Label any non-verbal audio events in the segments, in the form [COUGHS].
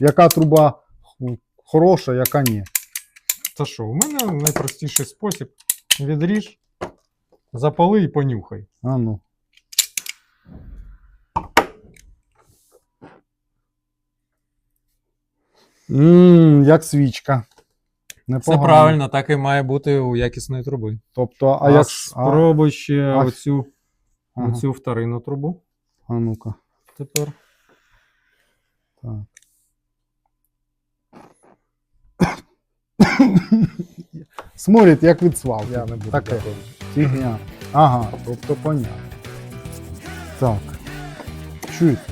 яка труба хороша, яка ні. Та що, у мене найпростіший спосіб. Відріж, запали і понюхай. А ну. Ммм, як свічка. Це правильно, так і має бути у якісної труби. Тобто, а, А, як. Спробуй ще а- оцю, ага. оцю вторинну трубу. а ну-ка. Тепер. Так. Сморить, як від свалки. Я не буду. Таке. Фігня. Ага, тобто понятно. Так. Чуєте?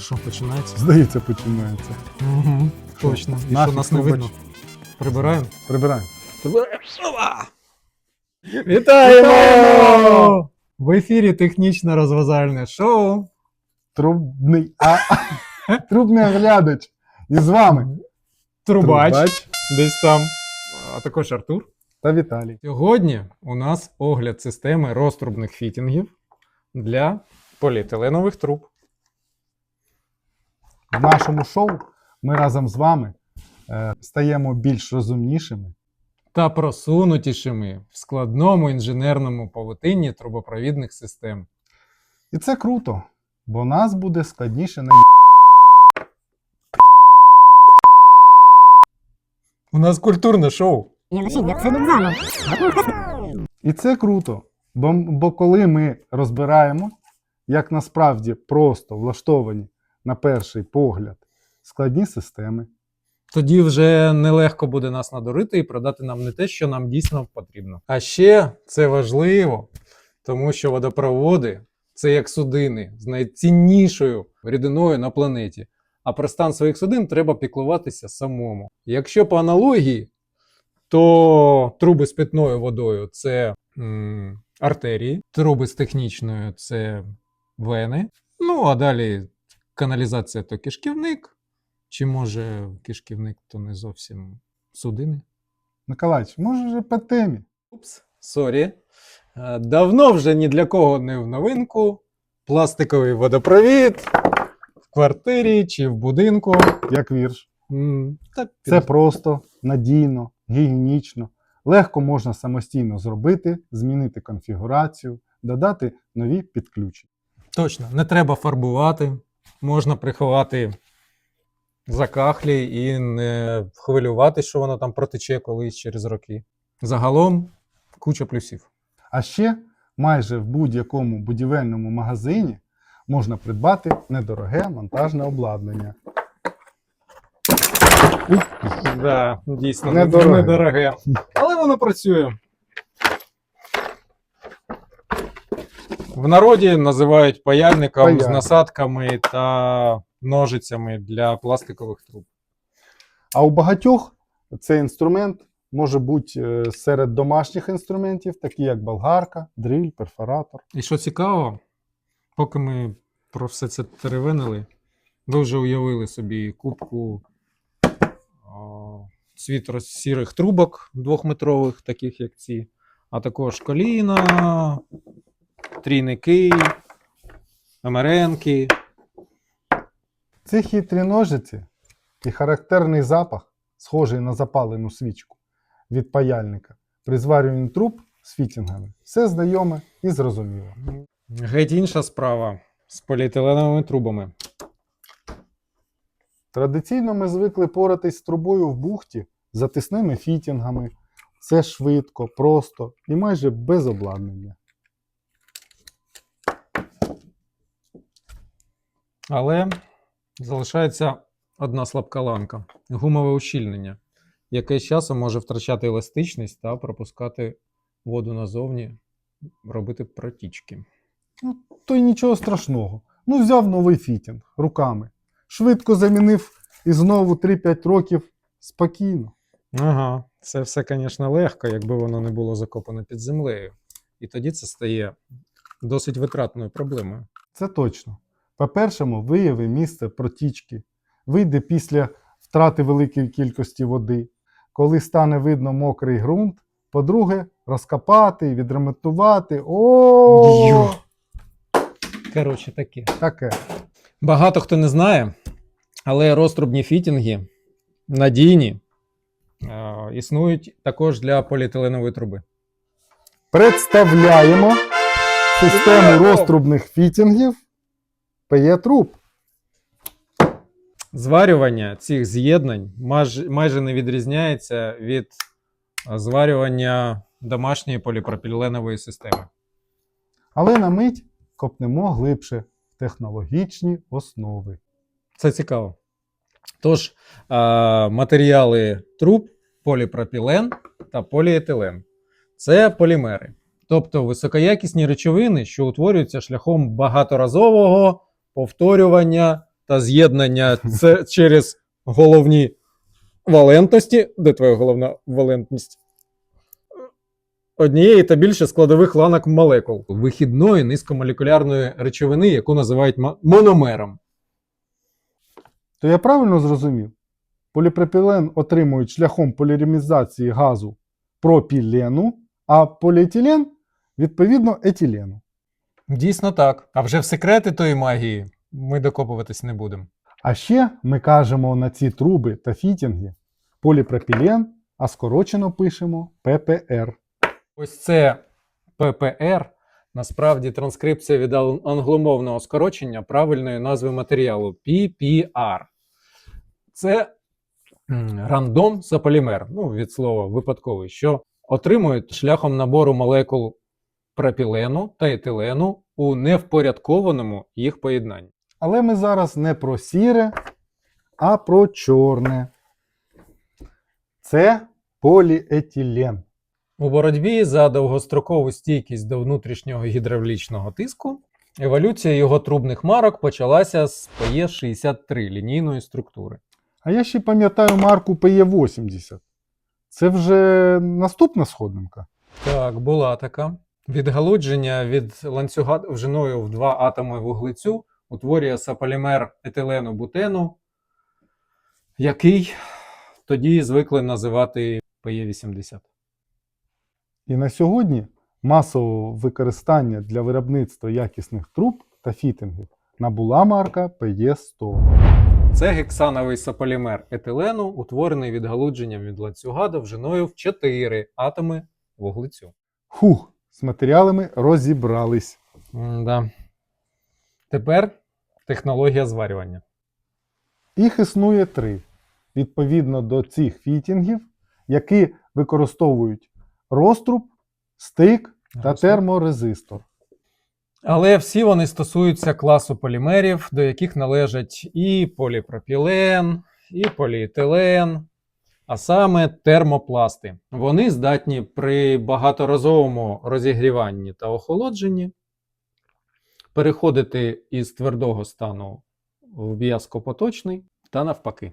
Що починається? Здається, починається. Угу, точно. І що нас не видно? Прибираємо? Прибираємо. Вітаємо! В ефірі технічно розважальне шоу. Трубний. А, трубний глядач. І з вами Трубач. Десь там. А також Артур. та Віталій. Сьогодні у нас огляд системи розтрубних фітінгів для поліетиленових труб. В нашому шоу ми разом з вами е, стаємо більш розумнішими. Та просунутішими в складному інженерному павутинні трубопровідних систем. І це круто, бо нас буде складніше на У нас культурне шоу. Я лишив, як сидить заново. І це круто, бо, бо коли ми розбираємо, як насправді просто влаштовані на перший погляд складні системи, Тоді вже нелегко буде нас надурити і продати нам не те, що нам дійсно потрібно. А ще це важливо, тому що водопроводи це як судини з найціннішою рідиною на планеті. А про стан своїх судин треба піклуватися самому. Якщо по аналогії, то труби з питною водою це м, артерії, труби з технічною це вени. Ну а далі каналізація то кишківник. Чи може кишківник то не зовсім судини? Миколаївич, може вже по темі. Упс, сорі. Е, Давно вже ні для кого не в новинку. Пластиковий водопровід квартирі чи в будинку. як вірш. М, Та Це під- просто, надійно, гігієнічно. Легко можна самостійно зробити, змінити конфігурацію, додати нові підключення. Точно, не треба фарбувати. Можна приховати закахлі і не хвилюватися, що воно там протече колись через роки. Загалом куча плюсів. А ще майже в будь-якому будівельному магазині можна придбати недороге монтажне обладнання. Да, дійсно, Недороге. недороге. Але воно працює. В народі називають паяльником з насадками та ножицями для пластикових труб. А у багатьох цей інструмент може бути е, серед домашніх інструментів, такі як болгарка, дриль, перфоратор. І що цікаво, поки ми про все це теревенили, ви вже уявили собі кубку о, світло-сірих трубок двохметрових, таких як ці, а також коліна, трійники, МРНки. Ці хитрі ножиці і характерний запах, схожий на запалену свічку від паяльника, при зварюванні труб з фітінгами. Все знайоме і зрозуміло. Геть інша справа з поліетиленовими трубами. Традиційно ми звикли поратись з трубою в бухті затисними фітінгами. Це швидко, просто і майже без обладнання. Але залишається одна слабка ланка гумове ущільнення, яке з часом може втрачати еластичність та пропускати воду назовні, робити протічки. Ну, то й нічого страшного. Ну, взяв новий фітінг руками. Швидко замінив і знову 3-5 років спокійно. Ага, це все, звісно, легко, якби воно не було закопане під землею. І тоді це стає досить витратною проблемою. Це точно. По-першому, вияви місце протічки. Вийде після втрати великої кількості води. Коли стане видно мокрий ґрунт. По-друге, розкопати, відремонтувати. О. Коротше, таке. таке. Багато хто не знає, Але розтрубні фітінги надійні е, існують також для поліетиленової труби. Представляємо систему розтрубних фітінгів ПЕ труб. Зварювання цих з'єднань майже, майже не відрізняється від е, зварювання домашньої поліпропіленової системи. Але на мить копнемо глибше в технологічні основи. Це цікаво. Тож, матеріали труб, поліпропілен та поліетилен це полімери, тобто високоякісні речовини, що утворюються шляхом багаторазового повторювання та з'єднання через головні валентності. Де твоя головна валентність? Однієї та більше складових ланок молекул вихідної низькомолекулярної речовини, яку називають мономером. То я правильно зрозумів? Поліпропілен отримують шляхом полімеризації газу пропілену, а поліетилен відповідно етилену. Дійсно так. А вже в секрети тої магії ми докопуватись не будемо. А ще ми кажемо на ці труби та фітінги поліпропілен, а скорочено пишемо ППР. Ось це ППР. Насправді транскрипція від ан- англомовного скорочення правильної назви матеріалу PPR. Це рандом заполімер, ну, від слова випадковий, що отримують шляхом набору молекул пропілену та етилену у невпорядкованому їх поєднанні. Але ми зараз не про сіре, а про чорне. Це поліетилен. У боротьбі за довгострокову стійкість до внутрішнього гідравлічного тиску еволюція його трубних марок почалася з ПЕ-63 лінійної структури. А я ще пам'ятаю марку ПЕ80. Це вже наступна сходинка. Так, була така. Відгалудження від ланцюга довжиною в два атоми вуглецю утворює саполімер етилену бутену, який тоді звикли називати ПЕ-80. І на сьогодні масового використання для виробництва якісних труб та фітингів набула марка ПЕ100. Це гексановий саполімер етилену, утворений відгалудженням від ланцюга довжиною в 4 атоми вуглецю. Хух, з матеріалами розібрались. Да. Тепер технологія зварювання. Їх існує три. Відповідно до цих фітінгів, які використовують розтруб, стик та терморезистор. Але всі вони стосуються класу полімерів, до яких належать і поліпропілен, і поліетилен, а саме термопласти. Вони здатні при багаторазовому розігріванні та охолодженні переходити із твердого стану в в'язкопоточний та навпаки.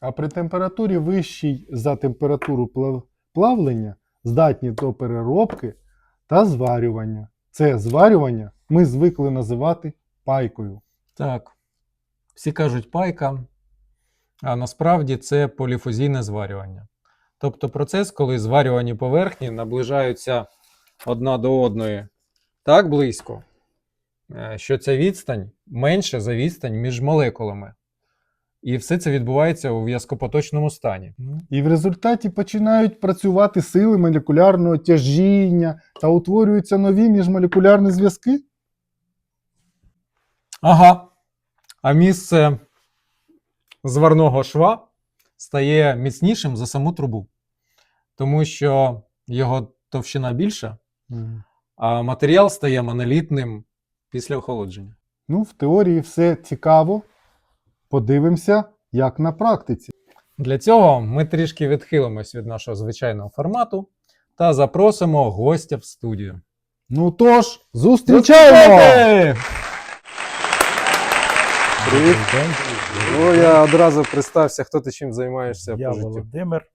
А при температурі вищій за температуру плавлення здатні до переробки та зварювання. Це зварювання ми звикли називати пайкою. Так, всі кажуть пайка, а насправді це поліфузійне зварювання. Тобто процес, коли зварювані поверхні наближаються одна до одної так близько, е, що ця відстань менша за відстань між молекулами. І все це відбувається у в'язкопоточному стані. Ну, І в результаті починають працювати сили молекулярного тяжіння та утворюються нові міжмолекулярні зв'язки. Ага. А місце зварного шва стає міцнішим за саму трубу, тому що його товщина більша, а матеріал стає монолітним після охолодження. Ну, в теорії все цікаво. Подивимося, як на практиці. Для цього ми трішки відхилимось від нашого звичайного формату та запросимо гостя в студію. Ну тож, зустрічаємо! Привіт! Ну, я одразу представся, хто ти чим займаєшся Я по життю. Володимир,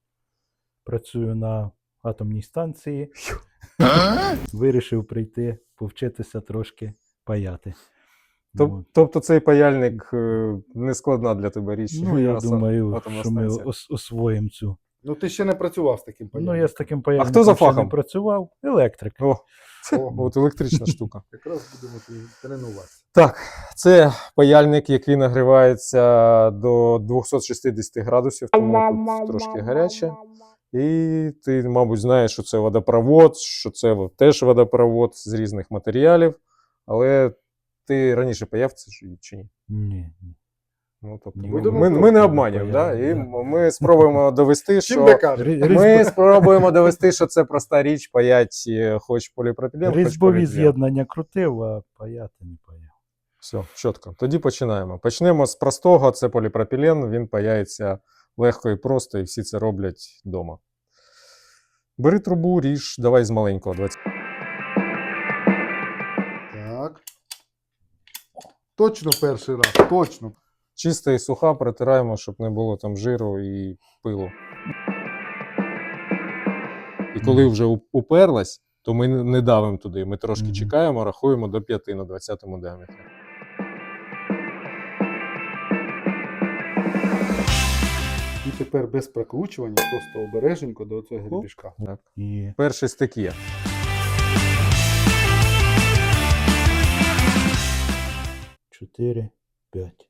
працюю на атомній станції. Вирішив прийти, повчитися трошки паяти. Тоб- Тобто цей паяльник е, не складна для тебе річ. Ну, я думаю, що ми ос- освоїмо цю Ну ти ще не працював з таким Ну, я з таким паяльником хто за ще не фахом? працював. Електрик. О, О. от електрична штука. [LAUGHS] Якраз будемо тренуватися. Так, це паяльник, який нагрівається до 260 градусів, тому тут трошки гаряче. І ти, мабуть, знаєш, що це водопровод, що це теж водопровод з різних матеріалів. Але ти раніше паяв це чи ні? Ні, ні. Ну, тобто, Ні, ми, будемо ми, ми не обманюємо, да? і да. ми спробуємо [LAUGHS] довести, що ми спробуємо довести, що це проста річ, паять е, хоч поліпропілен, Різьбові з'єднання крутив, а паяти не паяв. Все, чітко. Тоді починаємо. Почнемо з простого: це поліпропілен, він паяється легко і просто, і всі це роблять вдома. Бери трубу, ріж, давай з маленького 20. Точно перший раз, точно. Чиста і суха, протираємо, щоб не було там жиру і пилу. І коли вже уперлась, то ми не- давимо туди. Ми трошки чекаємо, рахуємо до 5 на 20 діаметрі. І тепер без прокручування, просто обереженько до цього гребішка. Так. І Перший стик є. Чотири, п'ять.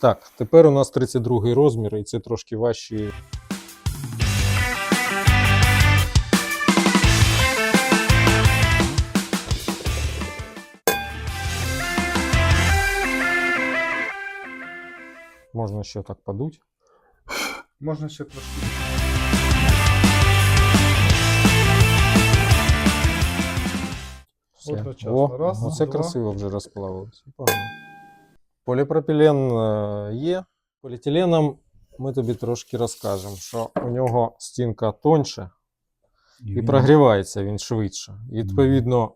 Так, тепер у нас 32 розмір, і це трошки важчі. Можна ще так подуть. Можна ще трошки. Все. Одночасно. О, Раз, оце два. красиво вже розплавилося. Поліпропілен е, є. Поліетиленом ми тобі трошки розкажемо, що у нього стінка тоньше і він- прогрівається він швидше. І, відповідно,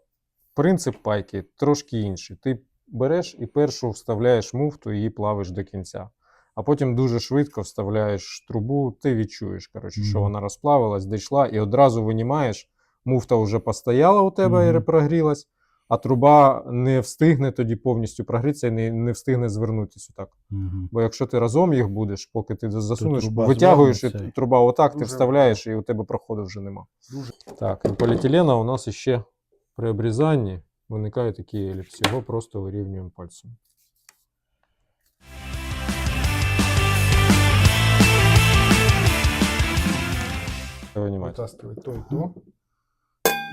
принцип пайки трошки інший. Ти береш і першу вставляєш муфту і її плавиш до кінця. А потім дуже швидко вставляєш трубу, ти відчуєш, коротше, що вона розплавилась, дійшла, і одразу винімаєш, муфта вже постояла у тебе і Мгм. прогрілась, а труба не встигне тоді повністю прогрітися і не, не встигне звернутися так. Мгм. Бо якщо ти разом їх будеш, поки ти засунеш, труба витягуєш, і труба отак, ти Дуже вставляєш, і у тебе проходу вже нема. Дуже. Так, і поліетилена у нас ще при обрізанні виникає такий еліпс. Його просто вирівнюємо пальцем. Витаскивай то і то.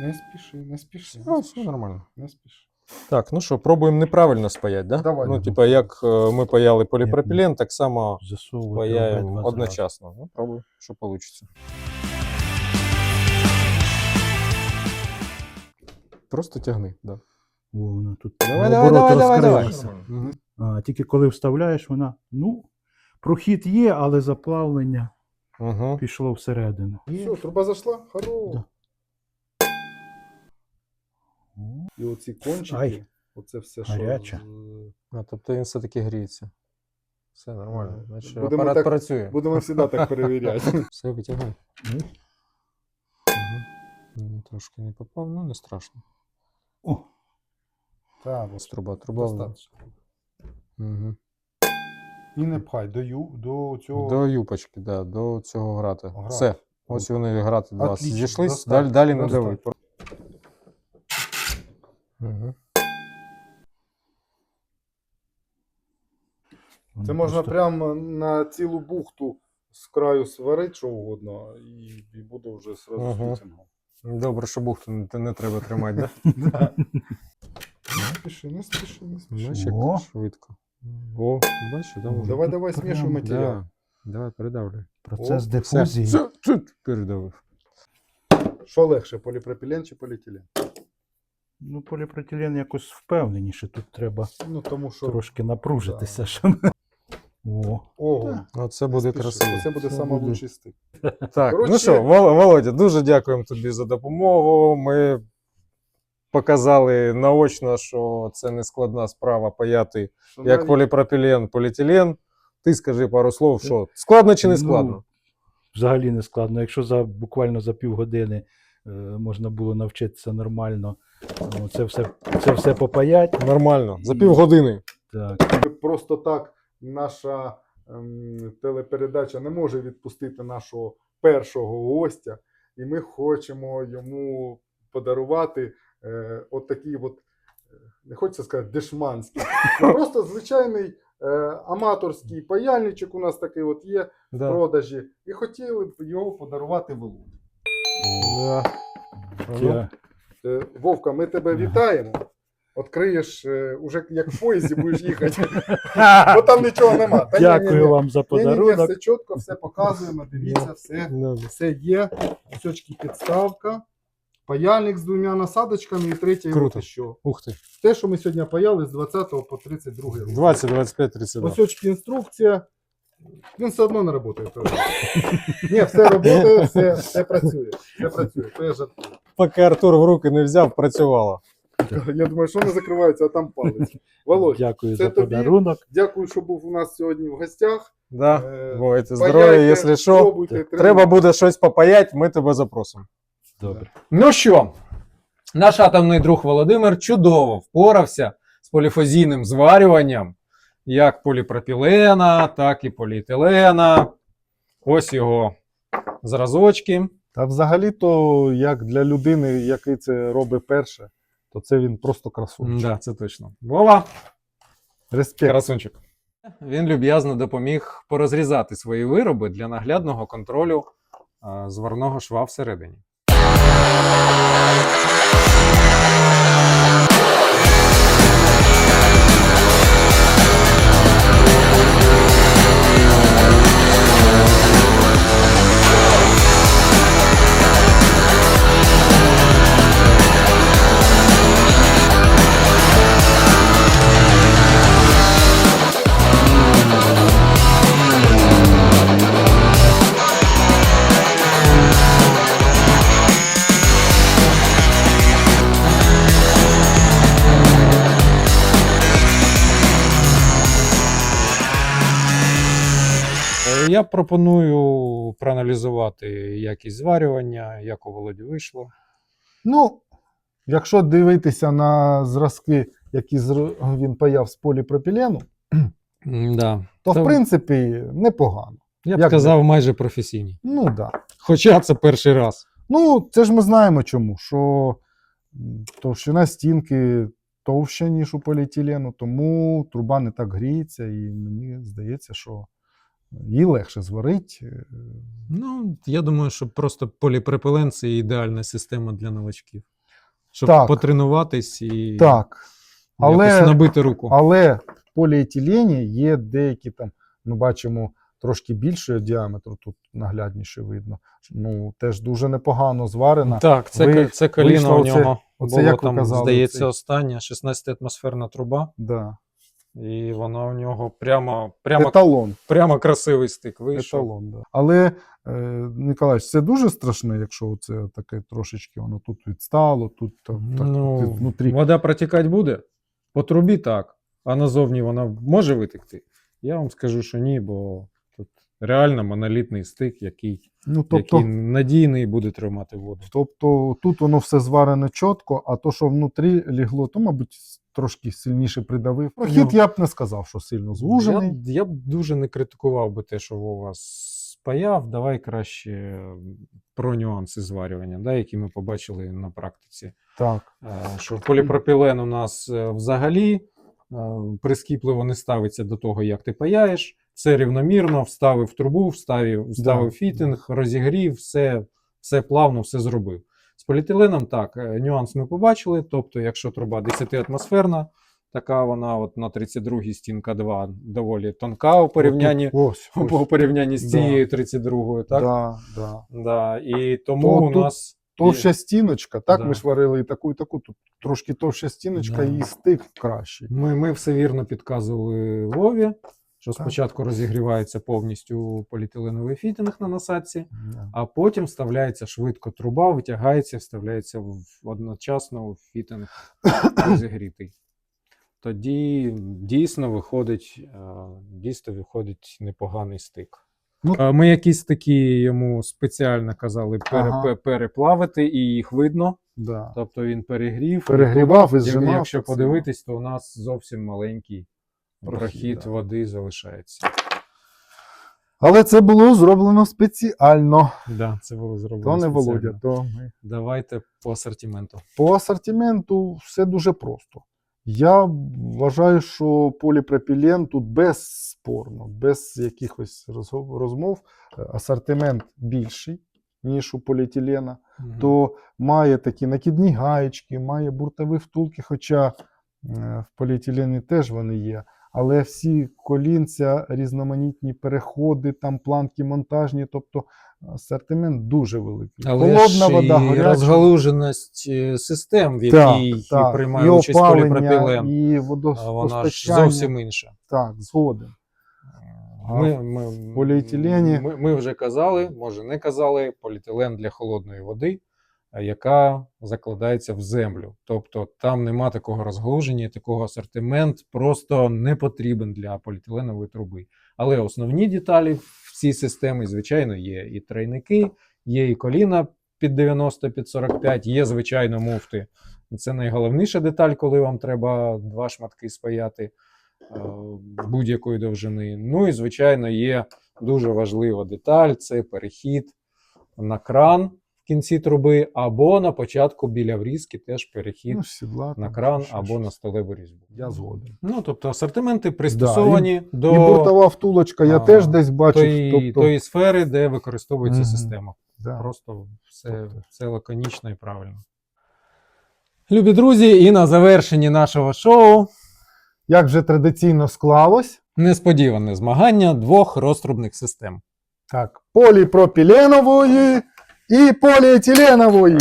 Не спіши, не спіши. Ну, Не все нормально. Не спіши. Так, ну що, пробуємо неправильно спаяти, да? Давай. Ну, типа, як е, ми паяли поліпропілен, так само Засовувати паяємо обидва зразу. одночасно. Ну, пробуй, що вийде. Просто тягни, да. О, вона тут Давай, наоборот давай, давай, давай, розкрилася. давай. Мгм. А, тільки коли вставляєш, вона, ну, прохід є, але заплавлення Угу. пішло всередину. Все, труба зайшла? Хоро. Да. І оці кончики, Ай. оце все, що. Гаряче. з- А, тобто він все-таки гріється. Все нормально. Значить, Будемо апарат так- працює. Будемо завжди так перевіряти. [LAUGHS] Все, витягай. Угу. Трошки не попав, ну не страшно. О, Так, Ось труба, труба. достатньо. Угу. І не пхай до, ю, до цього. До юпочки, да, до цього грати. Грати. Все. Ось вони грати два Отлично, зійшлись, достатньо, далі, далі не достатньо. Угу. Це можна просто- прямо на цілу бухту з краю сварити що угодно, і, і буде вже сразу Ага. з. Добре, що бухту не, не треба тримати, да? [LAUGHS] Да. [LAUGHS] Не спіши, не спіши, не спіши. О. швидко. О, бачиш, да. Давай, давай, смішуй матеріал. Давай, передавлюй. Процес дифузії. передавив. Що легше, поліпропілен чи поліетилен? Ну, поліпропілен якось впевненіше. Тут треба Ну тому що трошки напружитися, Да. щоб О, Ого. Ну, це буде красиво. Це буде стик. [LAUGHS] Так, Коротше- ну що, Володя, дуже дякуємо тобі за допомогу. Ми показали наочно, що це не складна справа паяти Що як навіть- поліпропілен, поліетилен. Ти скажи пару слов, що складно чи не Ну, складно? взагалі не складно. Якщо за буквально за півгодини е, можна було навчитися нормально, ну, це все, це все попаять. Нормально, за півгодини. Так. Просто так наша ем, телепередача не може відпустити нашого першого гостя, і ми хочемо йому подарувати е, от такий от, е, не хочеться сказати, дешманський, ну, [LAUGHS] просто звичайний е, аматорський паяльничок у нас такий от є в продажі, і хотіли б його подарувати Володі. Да. Ну, Е, Вовка, ми тебе вітаємо. Откриєш, е, уже як в поїзді будеш їхати, [LAUGHS] бо там нічого нема. Та ні, ні, дякую ні. вам за Ні, ні, ні, все чітко, все показуємо, дивіться, все, все є. Кусочки підставка, паяльник з двома насадочками і третє Круто. що. Ух ти. Те, що ми сьогодні паяли з 20 по 32 рік. 20, 25, 32. Ось інструкція. Він все одно не працює. Ні, все працює, все, все працює. Все працює. То я жартую. Поки Артур в руки не взяв, працювало. Я думаю, що не закривається, а там палець. Володь, Дякую це за тобі. подарунок. дякую, що був у нас сьогодні в гостях. Да. Е, Бувайте паяйте, якщо що. пробуйте, Треба буде щось попаять, ми тебе запросимо. Добре. Ну що, наш атомний друг Володимир чудово впорався з поліфазійним зварюванням як поліпропілена, так і поліетилена. Ось його зразочки. Та взагалі-то, як для людини, який це робить перше, то це він просто красунчик. Да, це точно. Вова, Респект. красунчик. Він люб'язно допоміг порозрізати свої вироби для наглядного контролю зварного шва всередині. Я пропоную проаналізувати якість зварювання, як у Володі вийшло. Ну, якщо дивитися на зразки, які він паяв з поліпропілену, Да. то, Та- в принципі непогано. Я б Як сказав, майже професійні. Ну так. Да. Хоча це перший раз. Ну, це ж ми знаємо чому, що товщина стінки товща, ніж у поліетилену, тому труба не так гріється, і мені здається, що її легше зварить. Е, Ну, я думаю, що просто поліпропилен це ідеальна система для новачків. Щоб Так. потренуватись і Так. якось Але, набити руку. але в поліетилені є деякі там, ми бачимо трошки більшого діаметру, тут наглядніше видно. Ну, теж дуже непогано зварена. Так, це, Ви- це коліно у нього оце було як там, казали, здається, цей- остання 16-атмосферна труба, Да. І вона у нього прямо, прямо, Еталон. прямо красивий стик вийшов. Еталон, да. Але, е, Ніколаєш, це дуже страшне, якщо це таке трошечки воно тут відстало, тут там, так, Ну, внутрі. Вода протікати буде? По трубі так. А назовні вона може витекти? Я вам скажу, що ні, бо тут реально монолітний стик, який, Ну, тобто, який надійний буде тримати воду. тобто тут воно все зварене чітко, а то, що внутрі лігло, то, мабуть, трошки сильніше придавив. Прохід Ну, я б не сказав, що сильно звужений. Я, я б дуже не критикував би те, що Вова спаяв. Давай краще про нюанси зварювання, да, які ми побачили на практиці. Так. Е, що поліпропілен у нас е, взагалі е, прискіпливо не ставиться до того, як ти паяєш. Все рівномірно, вставив трубу, вставив, вставив Да. фітинг, розігрів, все, все плавно, все зробив. З поліетиленом так, е, нюанс ми побачили. Тобто, якщо труба 10-атмосферна, така вона от на 32-й стінка 2 доволі тонка у порівнянні, Ось, ось. у порівнянні з Да. цією 32-ю, так? Да, да. Да. І тому То у нас. Товща стіночка, так Да. ми ж варили і таку, і таку. Тут трошки товща стіночка Да. і стик кращий. Ми, ми все вірно підказували Вові. Що Так. спочатку розігрівається повністю поліетиленовий фітінг на насадці, а потім вставляється швидко труба, витягається, вставляється в одночасно в фітинг [COUGHS] розігрітий. Тоді дійсно виходить, е, дійсно виходить непоганий стик. Ну- Ми якісь такі йому спеціально казали пере- Ага. переплавити, і їх видно. Да. Тобто він перегрів. Перегрівав і зжимав. Якщо подивитись, то у нас зовсім маленький Прохід, да. води залишається. Але це було зроблено спеціально. Да, це було зроблено. То не спеціально. Володя, то ми. Давайте по асортименту. По асортименту все дуже просто. Я вважаю, що поліпропілен тут безспорно, без якихось розмов. е, Асортимент більший, ніж у поліетилена. Мгм. то має такі накидні гаєчки, має буртові втулки, хоча е, в поліетилені теж вони є. Але всі колінця, різноманітні переходи, там планки монтажні, тобто асортимент дуже великий. Але Холодна ж вода, і гаряча. розгалуженість е, систем, в якій так, приймає і участь поліпропілен, і вона ж зовсім інша. Так, згоден. Ми, ми, поліетилені- ми, ми вже казали, може не казали, поліетилен для холодної води, яка закладається в землю. Тобто там нема такого розгалуження, такого асортимент просто не потрібен для поліетиленової труби. Але основні деталі в цій системі, звичайно, є і тройники, є і коліна під 90 під 45, є, звичайно, муфти. Це найголовніша деталь, коли вам треба два шматки спаяти е, будь-якої довжини. Ну і, звичайно, є дуже важлива деталь це перехід на кран кінці труби, або на початку біля врізки теж перехід Ну, сідла, на кран ще або щось. на столеву різьбу. Я згоден. Ну, тобто асортименти пристосовані до І бортова втулочка я а, теж десь бачив. тої, тобто, тої сфери, де використовується Мгм. система. да. Просто все, Тобто. все лаконічно і правильно. Любі друзі, і на завершенні нашого шоу Як вже традиційно склалось, несподіване змагання двох розтрубних систем. Так, поліпропіленової і поліетиленової.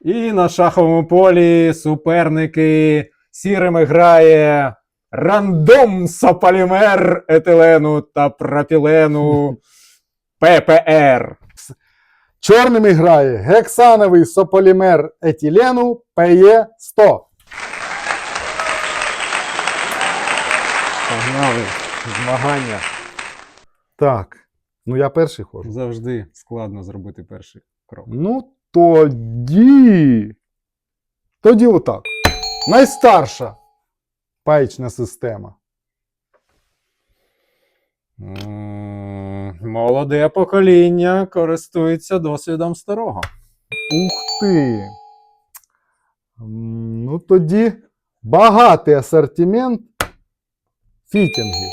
І на шаховому полі суперники сірими грає рандом сополімер етилену та пропілену [LAUGHS] ППР. Чорними грає гексановий сополімер етилену ПЕ100. Погнали змагання. Так, ну я перший ходжу. Завжди складно зробити перший крок. Ну, тоді. Тоді отак. Найстарша паєчна система. Молоде покоління користується досвідом старого. Ух ти. Ну, тоді багатий асортимент фітінгів.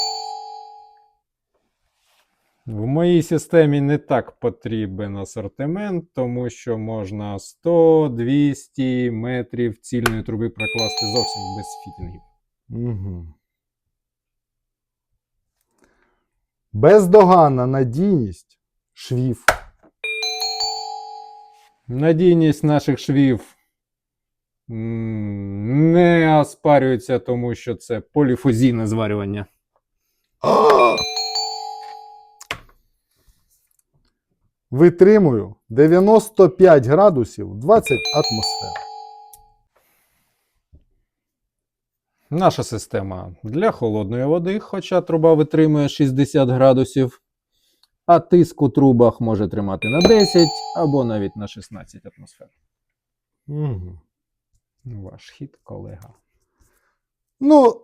В моїй системі не так потрібен асортимент, тому що можна 100-200 метрів цільної труби прокласти зовсім без фітінгів. Угу. Бездоганна надійність швів. Надійність наших швів не оспарюється, тому що це поліфузійне зварювання. Витримую 95 градусів 20 атмосфер. Наша система для холодної води, хоча труба витримує 60 градусів, а тиск у трубах може тримати на 10 або навіть на 16 атмосфер. Угу. Ваш хід, колега. Ну,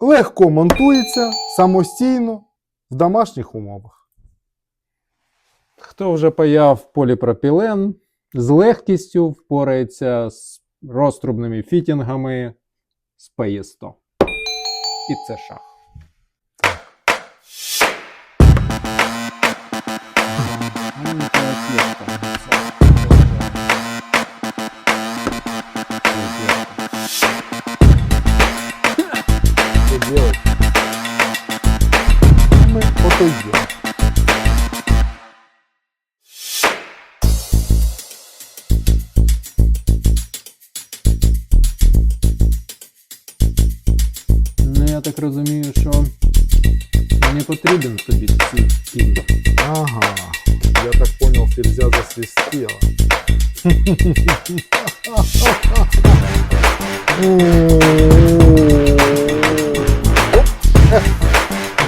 легко монтується самостійно в домашніх умовах. Хто вже паяв поліпропілен, з легкістю впорається з розтрубними фітінгами з ПЕ100. І це шах. я так розумію, що не потрібен тобі цей фільм. Ага, я так понял, ферзя засвистела.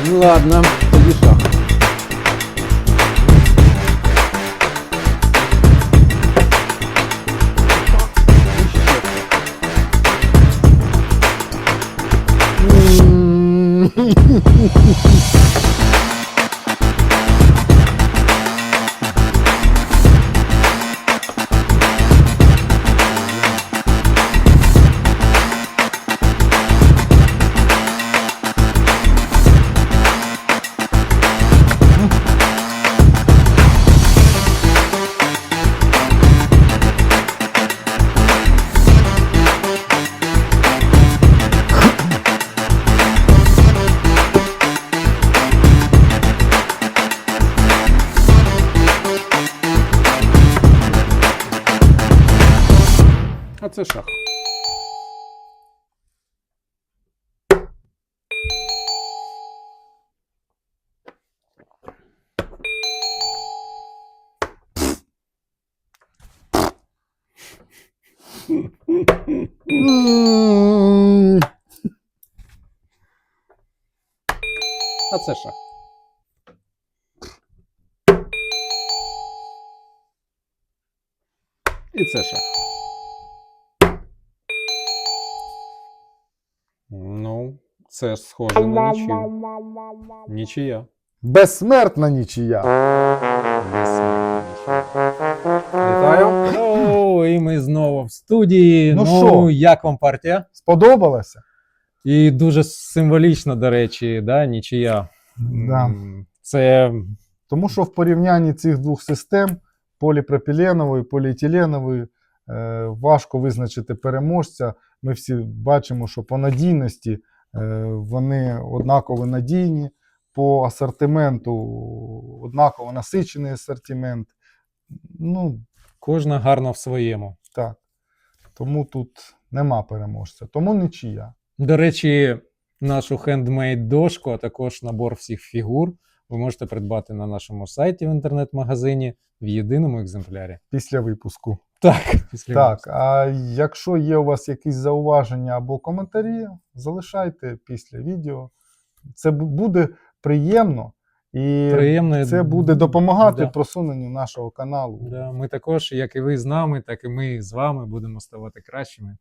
Ну ладно, тоді шах. Це шах. І це шах. Ну, це схоже на нічию. Нічия. Безсмертна нічия. Вітаю. О, і ми знову в студії. Ну Ну, що? як вам партія? Сподобалося? І дуже символічно, до речі, да, нічия. Да. Це Тому що в порівнянні цих двох систем поліпропіленової, поліетиленової, е, важко визначити переможця. Ми всі бачимо, що по надійності е, вони однаково надійні, по асортименту однаково насичений асортимент. Ну, кожна гарна в своєму. так. Тому тут нема переможця. Тому нічия. До речі, нашу хендмейд дошку, а також набор всіх фігур ви можете придбати на нашому сайті в інтернет-магазині в єдиному екземплярі. Після випуску. Так, [LAUGHS] після Так, а якщо є у вас якісь зауваження або коментарі, залишайте після відео. Це буде приємно і приємно. це буде допомагати Да. просуненню нашого каналу. Да, ми також, як і ви з нами, так і ми з вами будемо ставати кращими.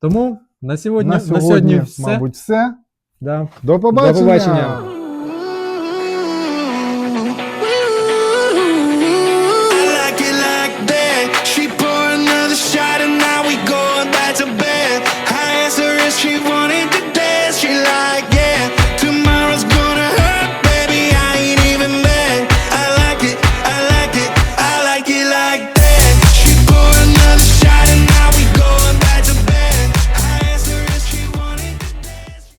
Тому на сьогодні, На на сьогодні, сьогодні все. мабуть, все. Да. До побачення! побачення.